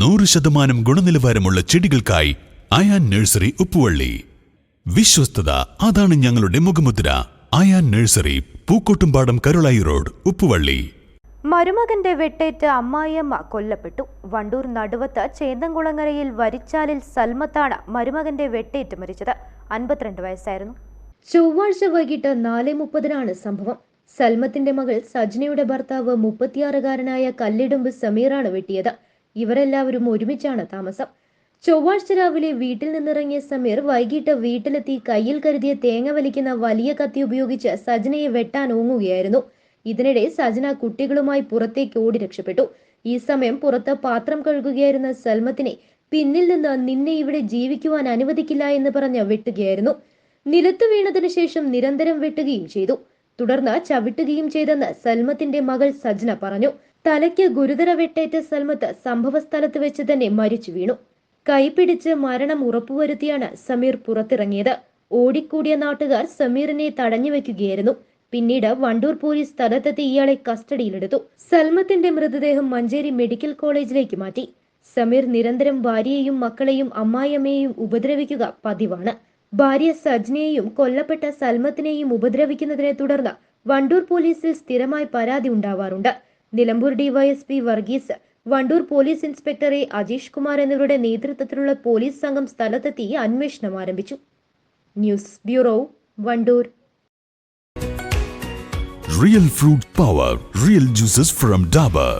നൂറ് ശതമാനം ഗുണനിലവാരമുള്ള ചെടികൾക്കായി അയാൻ നഴ്സറി ഉപ്പുവള്ളി. വിശ്വസ്തത അതാണ് ഞങ്ങളുടെ മുഖമുദ്ര. Ayaan nursery Pookkottumpadam Karulayi road Uppuvalli. മരുമകന്റെ വെട്ടേറ്റ് അമ്മായിയമ്മ കൊല്ലപ്പെട്ടു. വണ്ടൂർ നടുവത്ത് ചേന്തംകുളങ്ങരയിൽ വരിച്ചാലിൽ സൽമത്താണ് മരുമകന്റെ വെട്ടേറ്റ് മരിച്ചത്. അൻപത്തിരണ്ട് വയസ്സായിരുന്നു. ചൊവ്വാഴ്ച വൈകിട്ട് നാല് മുപ്പതിനാണ് സംഭവം. സൽമത്തിന്റെ മകൾ സജ്നയുടെ ഭർത്താവ് മുപ്പത്തിയാറുകാരനായ കല്ലിടുമ്പ് സമീറാണ് വെട്ടിയത്. ഇവരെല്ലാവരും ഒരുമിച്ചാണ് താമസം. ചൊവ്വാഴ്ച രാവിലെ വീട്ടിൽ നിന്നിറങ്ങിയ സമീർ വൈകിട്ട് വീട്ടിലെത്തി കയ്യിൽ കരുതിയ തേങ്ങ വലിക്കുന്ന വലിയ കത്തി ഉപയോഗിച്ച് സജനയെ വെട്ടാൻ ഓങ്ങുകയായിരുന്നു ഇതിനിടെ സജന കുട്ടികളുമായി പുറത്തേക്ക് ഓടി രക്ഷപ്പെട്ടു. ഈ സമയം പുറത്ത് പാത്രം കഴുകുകയായിരുന്ന സൽമത്തിനെ പിന്നിൽ നിന്ന് നിന്നെ ഇവിടെ ജീവിക്കുവാൻ അനുവദിക്കില്ല എന്ന് പറഞ്ഞ് വെട്ടുകയായിരുന്നു. നിലത്തു വീണതിനു ശേഷം നിരന്തരം വെട്ടുകയും ചെയ്തു. തുടർന്ന് ചവിട്ടുകയും ചെയ്തെന്ന് സൽമത്തിന്റെ മകൾ സജ്ന പറഞ്ഞു. തലയ്ക്ക് ഗുരുതര വെട്ടേറ്റ സൽമത്ത് സംഭവസ്ഥലത്ത് വെച്ച് തന്നെ മരിച്ചു വീണു. കൈപിടിച്ച് മരണം ഉറപ്പുവരുത്തിയാണ് സമീർ പുറത്തിറങ്ങിയത്. ഓടിക്കൂടിയ നാട്ടുകാർ സമീറിനെ തടഞ്ഞു വെക്കുകയായിരുന്നു. പിന്നീട് വണ്ടൂർ പോലീസ് സ്ഥലത്തെത്തി ഇയാളെ കസ്റ്റഡിയിലെടുത്തു. സൽമത്തിന്റെ മൃതദേഹം മഞ്ചേരി മെഡിക്കൽ കോളേജിലേക്ക് മാറ്റി. സമീർ നിരന്തരം ഭാര്യയെയും മക്കളെയും അമ്മായിയമ്മയെയും ഉപദ്രവിക്കുക പതിവാണ്. ഭാര്യ സജ്നയെയും കൊല്ലപ്പെട്ട സൽമത്തിനെയും ഉപദ്രവിക്കുന്നതിനെ തുടർന്ന് വണ്ടൂർ പോലീസിൽ സ്ഥിരമായി പരാതി ഉണ്ടാവാറുണ്ട്. Nilambur DySP Varghese Wandoor police inspector A Ajeesh Kumar എന്നിവരുടെ നേതൃത്വത്തിലുള്ള പോലീസ് സംഘം സ്ഥലത്തെത്തി അന്വേഷണം ആരംഭിച്ചു. News bureau Wandoor. Real fruit power real juices from Dabur